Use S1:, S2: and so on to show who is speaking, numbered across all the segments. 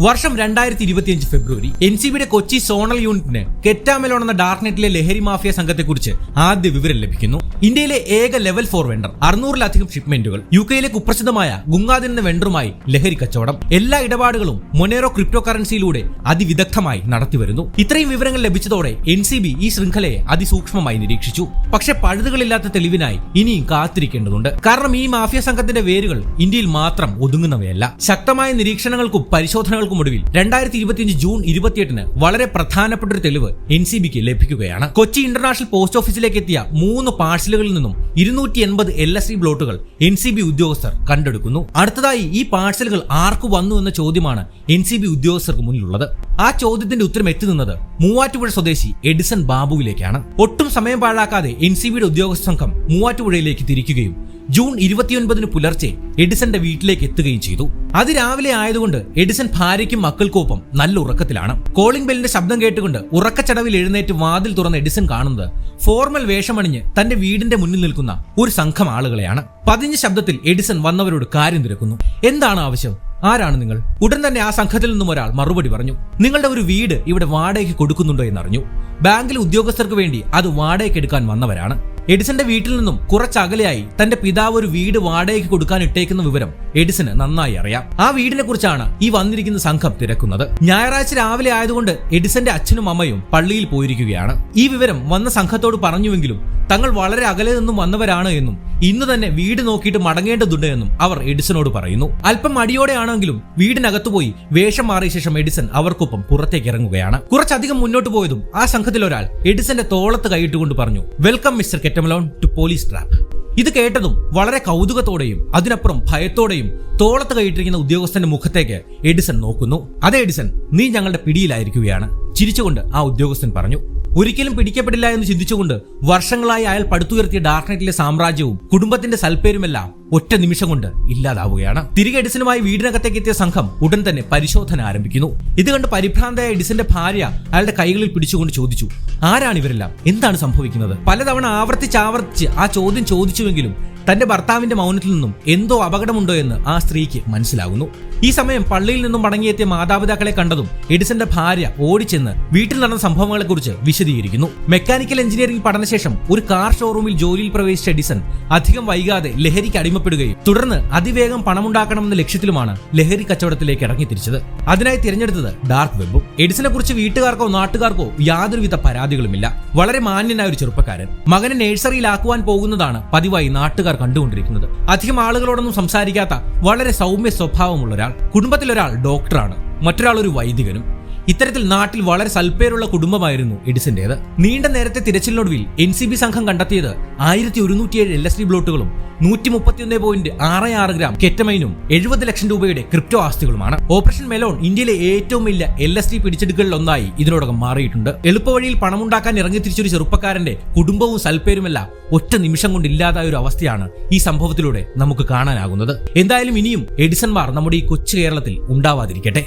S1: വർഷം രണ്ടായിരത്തി ഇരുപത്തിയഞ്ച് ഫെബ്രുവരി എൻ സി ബിയുടെ കൊച്ചി സോണൽ യൂണിറ്റിന് കെറ്റാമലോൺ എന്ന ഡാർക്ക്നെറ്റിലെ ലഹരി മാഫിയ സംഘത്തെക്കുറിച്ച് ആദ്യ വിവരം ലഭിക്കുന്നു. ഇന്ത്യയിലെ ഏക ലെവൽ ഫോർ വെണ്ടർ അറുന്നൂറിലധികം ഷിപ്മെന്റുകൾ യു കെയിലെ കുപ്രസിദ്ധമായ ഗുങ്കാദിൻ എന്ന വെണ്ടറുമായി ലഹരി കച്ചവടം. എല്ലാ ഇടപാടുകളും മൊനേറോ ക്രിപ്റ്റോ കറൻസിയിലൂടെ അതിവിദഗ്ധമായി നടത്തിവരുന്നു. ഇത്രയും വിവരങ്ങൾ ലഭിച്ചതോടെ എൻ സി ബി ഈ ശൃംഖലയെ അതിസൂക്ഷ്മമായി നിരീക്ഷിച്ചു. പക്ഷെ പഴുതുകളില്ലാത്ത തെളിവിനായി ഇനിയും കാത്തിരിക്കേണ്ടതുണ്ട്. കാരണം ഈ മാഫിയ സംഘത്തിന്റെ വേരുകൾ ഇന്ത്യയിൽ മാത്രം ഒതുങ്ങുന്നവയല്ല. ശക്തമായ നിരീക്ഷണങ്ങൾക്കും പരിശോധനകൾക്കും ഒടുവിൽ രണ്ടായിരത്തി ഇരുപത്തിയഞ്ച് ജൂൺ ഇരുപത്തിയെട്ടിന് വളരെ പ്രധാനപ്പെട്ട ഒരു തെളിവ് എൻ സി ബിക്ക് ലഭിക്കുകയാണ്. കൊച്ചി ഇന്റർനാഷണൽ പോസ്റ്റ് ഓഫീസിലേക്ക് എത്തിയ മൂന്ന് പാഴ്സലുകളിൽ നിന്നും ഇരുന്നൂറ്റി എൺപത് എൽ എസ് ഇ ബ്ലോട്ടുകൾ എൻ സി ബി ഉദ്യോഗസ്ഥർ കണ്ടെടുക്കുന്നു. അടുത്തതായി ഈ പാഴ്സലുകൾ ആർക്ക് വന്നു എന്ന ചോദ്യമാണ് എൻ സി ബി ഉദ്യോഗസ്ഥർക്ക് മുന്നിലുള്ളത്. ആ ചോദ്യത്തിന്റെ ഉത്തരം എത്തി നിന്നത് മൂവാറ്റുപുഴ സ്വദേശി എഡിസൺ ബാബുവിലേക്കാണ്. ഒട്ടും സമയം പാഴാക്കാതെ എൻ സി ബിയുടെ ഉദ്യോഗസ്ഥ സംഘം മൂവാറ്റുപുഴയിലേക്ക് തിരിക്കുകയും ജൂൺ ഇരുപത്തിയൊൻപതിന് പുലർച്ചെ എഡിസന്റെ വീട്ടിലേക്ക് എത്തുകയും ചെയ്തു. അതിരാവിലെ ആയതുകൊണ്ട് എഡിസൺ ഭാര്യയ്ക്കും മക്കൾക്കൊപ്പം നല്ല ഉറക്കത്തിലാണ്. കോളിംഗ് ബെല്ലിന്റെ ശബ്ദം കേട്ടുകൊണ്ട് ഉറക്കച്ചടവിൽ എഴുന്നേറ്റ് വാതിൽ തുറന്ന എഡിസൺ കാണുന്നത് ഫോർമൽ വേഷമണിഞ്ഞ് തന്റെ വീടിന്റെ മുന്നിൽ നിൽക്കുന്ന ഒരു സംഘം ആളുകളെയാണ്. പതിഞ്ഞ ശബ്ദത്തിൽ എഡിസൺ വന്നവരോട് കാര്യം തിരക്കുന്നു. എന്താണ് ആവശ്യം? ആരാണ് നിങ്ങൾ? ഉടൻ തന്നെ ആ സംഘത്തിൽ നിന്നും ഒരാൾ മറുപടി പറഞ്ഞു. നിങ്ങളുടെ ഒരു വീട് ഇവിടെ വാടകയ്ക്ക് കൊടുക്കുന്നുണ്ടോ എന്നറിഞ്ഞു. ബാങ്കിലെ ഉദ്യോഗസ്ഥർക്ക് വേണ്ടി അത് വാടകയ്ക്ക് എടുക്കാൻ വന്നവരാണ്. എഡിസന്റെ വീട്ടിൽ നിന്നും കുറച്ചകലെയായി തന്റെ പിതാവ് ഒരു വീട് വാടകയ്ക്ക് കൊടുക്കാൻ ഇട്ടേക്കുന്ന വിവരം എഡിസന് നന്നായി അറിയാം. ആ വീടിനെ കുറിച്ചാണ് ഈ വന്നിരിക്കുന്ന സംഘം തിരക്കുന്നത്. ഞായറാഴ്ച രാവിലെ ആയതുകൊണ്ട് എഡിസന്റെ അച്ഛനും അമ്മയും പള്ളിയിൽ പോയിരിക്കുകയാണ്. ഈ വിവരം വന്ന സംഘത്തോട് പറഞ്ഞുവെങ്കിലും തങ്ങൾ വളരെ അകലെ നിന്നും വന്നവരാണ് എന്നും ഇന്ന് തന്നെ വീട് നോക്കിയിട്ട് മടങ്ങേണ്ടതുണ്ട് എന്നും അവർ എഡിസനോട് പറയുന്നു. അല്പം അടിയോടെയാണെങ്കിലും വീടിനകത്തു പോയി വേഷം മാറിയ ശേഷം എഡിസൺ അവർക്കൊപ്പം പുറത്തേക്ക് ഇറങ്ങുകയാണ്. കുറച്ചധികം മുന്നോട്ട് പോയതും ആ സംഘത്തിൽ ഒരാൾ എഡിസന്റെ തോളത്ത് കൈയിട്ടുകൊണ്ട് പറഞ്ഞു വെൽക്കം മിസ്റ്റർ കെറ്റമലോൺ ടു പോലീസ് ട്രാപ്പ് ഇത് കേട്ടതും വളരെ കൗതുകത്തോടെയും അതിനപ്പുറം ഭയത്തോടെയും തോളത്ത് കൈയിട്ടിരിക്കുന്ന ഉദ്യോഗസ്ഥന്റെ മുഖത്തേക്ക് എഡിസൺ നോക്കുന്നു. അതെ എഡിസൺ നീ ഞങ്ങളുടെ പിടിയിലായിരിക്കുകയാണ്. ചിരിച്ചുകൊണ്ട് ആ ഉദ്യോഗസ്ഥൻ പറഞ്ഞു ഒരിക്കലും പിടിക്കപ്പെടില്ല എന്ന് ചിന്തിച്ചുകൊണ്ട് വർഷങ്ങളായി അയാൾ പടുത്തുയർത്തിയ ഡാർക്ക്നെറ്റിലെ സാമ്രാജ്യവും കുടുംബത്തിന്റെ സൽപ്പേരുമെല്ലാം ഒറ്റ നിമിഷം കൊണ്ട് ഇല്ലാതാവുകയാണ്. തിരികെ എഡിസനുമായി വീടിനകത്തേക്ക് എത്തിയ സംഘം ഉടൻ തന്നെ പരിശോധന ആരംഭിക്കുന്നു. ഇത് കണ്ട് പരിഭ്രാന്തയായ എഡിസന്റെ ഭാര്യ അയാളുടെ കൈകളിൽ പിടിച്ചുകൊണ്ട് ചോദിച്ചു ആരാണ് ഇവരെല്ലാം? എന്താണ് സംഭവിക്കുന്നത്? പലതവണ ആവർത്തിച്ച് ആവർത്തിച്ച് ആ ചോദ്യം ചോദിച്ചുവെങ്കിലും തന്റെ ഭർത്താവിന്റെ മൗനത്തിൽ നിന്നും എന്തോ അപകടമുണ്ടോ എന്ന് ആ സ്ത്രീക്ക് മനസ്സിലാകുന്നു. ഈ സമയം പള്ളിയിൽ നിന്നും മടങ്ങിയെത്തിയ മാതാപിതാക്കളെ കണ്ടതും എഡിസന്റെ ഭാര്യ ഓടിച്ചെന്ന് വീട്ടിൽ നടന്ന സംഭവങ്ങളെക്കുറിച്ച് വിശദീകരിക്കുന്നു. മെക്കാനിക്കൽ എഞ്ചിനീയറിംഗ് പഠനശേഷം ഒരു കാർ ഷോറൂമിൽ ജോലിയിൽ പ്രവേശിച്ച എഡിസൺ അധികം വൈകാതെ ലഹരിക്ക് അടിമപ്പെടുകയും തുടർന്ന് അതിവേഗം പണമുണ്ടാക്കണമെന്ന ലക്ഷ്യത്തിലുമാണ് ലഹരി കച്ചവടത്തിലേക്ക് ഇറങ്ങി തിരിച്ചത് അതിനായി തിരഞ്ഞെടുത്തത് ഡാർക്ക് വെബും. എഡിസനെ കുറിച്ച് വീട്ടുകാർക്കോ നാട്ടുകാർക്കോ യാതൊരുവിധ പരാതികളുമില്ല. വളരെ മാന്യനായ ഒരു ചെറുപ്പക്കാരൻ. മകനെ നഴ്സറിയിലാക്കുവാൻ പോകുന്നതാണ് പതിവായി നാട്ടുകാർ കണ്ടുകൊണ്ടിരിക്കുന്നത്. അധികം ആളുകളോടൊന്നും സംസാരിക്കാത്ത വളരെ സൗമ്യ സ്വഭാവമുള്ള ഒരാൾ കുടുംബത്തിലൊരാൾ ഡോക്ടറാണ്. മറ്റൊരാൾ ഒരു വൈദികനും. ഇത്തരത്തിൽ നാട്ടിൽ വളരെ സൽപ്പേരുള്ള കുടുംബമായിരുന്നു എഡിസന്റേത് നീണ്ട നേരത്തെ തിരച്ചിലിനൊടുവിൽ എൻ സി ബി സംഘം കണ്ടെത്തിയത് ആയിരത്തി ഒരുന്നൂറ്റിയേഴ് എൽ എസ് ഡി ബ്ലോട്ടുകളും നൂറ്റി മുപ്പത്തിയൊന്ന് പോയിന്റ് ആറ് ആറ് ഗ്രാം കെറ്റമൈനും എഴുപത് ലക്ഷം രൂപയുടെ ക്രിപ്റ്റോ ആസ്തികളുമാണ്. ഓപ്പറേഷൻ മെലോൺ ഇന്ത്യയിലെ ഏറ്റവും വലിയ എൽ എസ് ഡി പിടിച്ചെടുക്കലിൽ ഒന്നായി ഇതിനോടകം മാറിയിട്ടുണ്ട്. എളുപ്പവഴിയിൽ പണമുണ്ടാക്കാൻ ഇറങ്ങി തിരിച്ചൊരു ചെറുപ്പക്കാരന്റെ കുടുംബവും സൽപ്പേരുമെല്ലാം ഒറ്റ നിമിഷം കൊണ്ട് ഇല്ലാതായ ഒരു അവസ്ഥയാണ് ഈ സംഭവത്തിലൂടെ നമുക്ക് കാണാനാകുന്നത്. എന്തായാലും ഇനിയും എഡിസൺമാർ നമ്മുടെ ഈ കൊച്ചു കേരളത്തിൽ ഉണ്ടാവാതിരിക്കട്ടെ.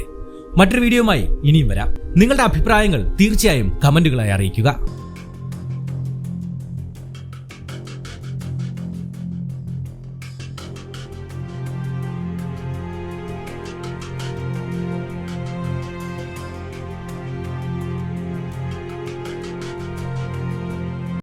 S1: മറ്റൊരു വീഡിയോയുമായി ഇനിയും വരാം. നിങ്ങളുടെ അഭിപ്രായങ്ങൾ തീർച്ചയായും കമന്റുകളായി അറിയിക്കുക.